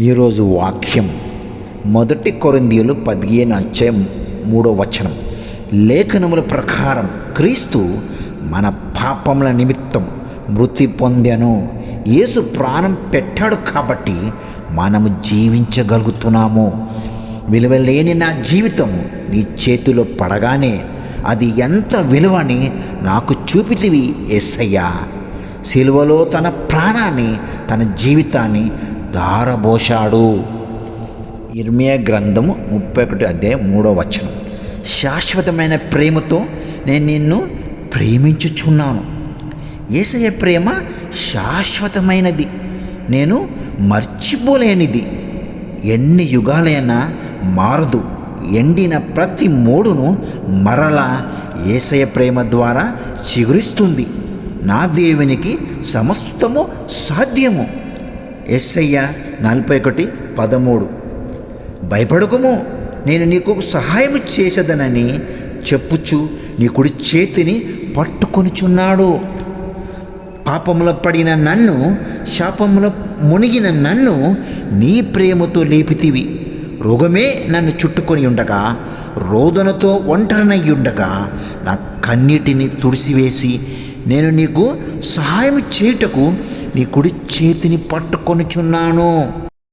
ఈరోజు వాక్యం. మొదటి కొరిందీయులు పదిహేను అధ్యాయం మూడో వచనం. లేఖనముల ప్రకారం క్రీస్తు మన పాపముల నిమిత్తం మృతి పొందాను. యేసు ప్రాణం పెట్టాడు కాబట్టి మనము జీవించగలుగుతున్నాము. విలువలేని నా జీవితం నీ చేతిలో పడగానే అది ఎంత విలువని నాకు చూపితివి ఎస్సయ్యా సిలువలో తన ప్రాణాన్ని తన జీవితాన్ని దారబోశాడు ఇర్మియా గ్రంథము ముప్పై ఒకటి అధ్యాయం మూడో వచనం. శాశ్వతమైన ప్రేమతో నేను నిన్ను ప్రేమించుచున్నాను. ఏసయ్య ప్రేమ శాశ్వతమైనది. నేను మర్చిపోలేనిది. ఎన్ని యుగాలైనా మారదు. ఎండిన ప్రతి మూడును మరలా ఏసయ ప్రేమ ద్వారా చిగురిస్తుంది. నా దేవునికి సమస్తము సాధ్యము. ఎస్ఐయ నలభై ఒకటి పదమూడు. భయపడకుము నేను నీకు సహాయం చేసేదనని చెప్పుచు నీ కుడి చేతిని పట్టుకొనిచున్నాడు. పాపములో పడిన నన్ను శాపములో మునిగిన నన్ను నీ ప్రేమతో లేపితివి. రోగమే నన్ను చుట్టుకొని ఉండగా రోదనతో ఒంటరినయ్యుండగా నా కన్నీటిని తుడిసివేసి నేను నీకు సహాయం చేయుటకు నీ కుడి చేతిని పట్టుకొనుచున్నాను.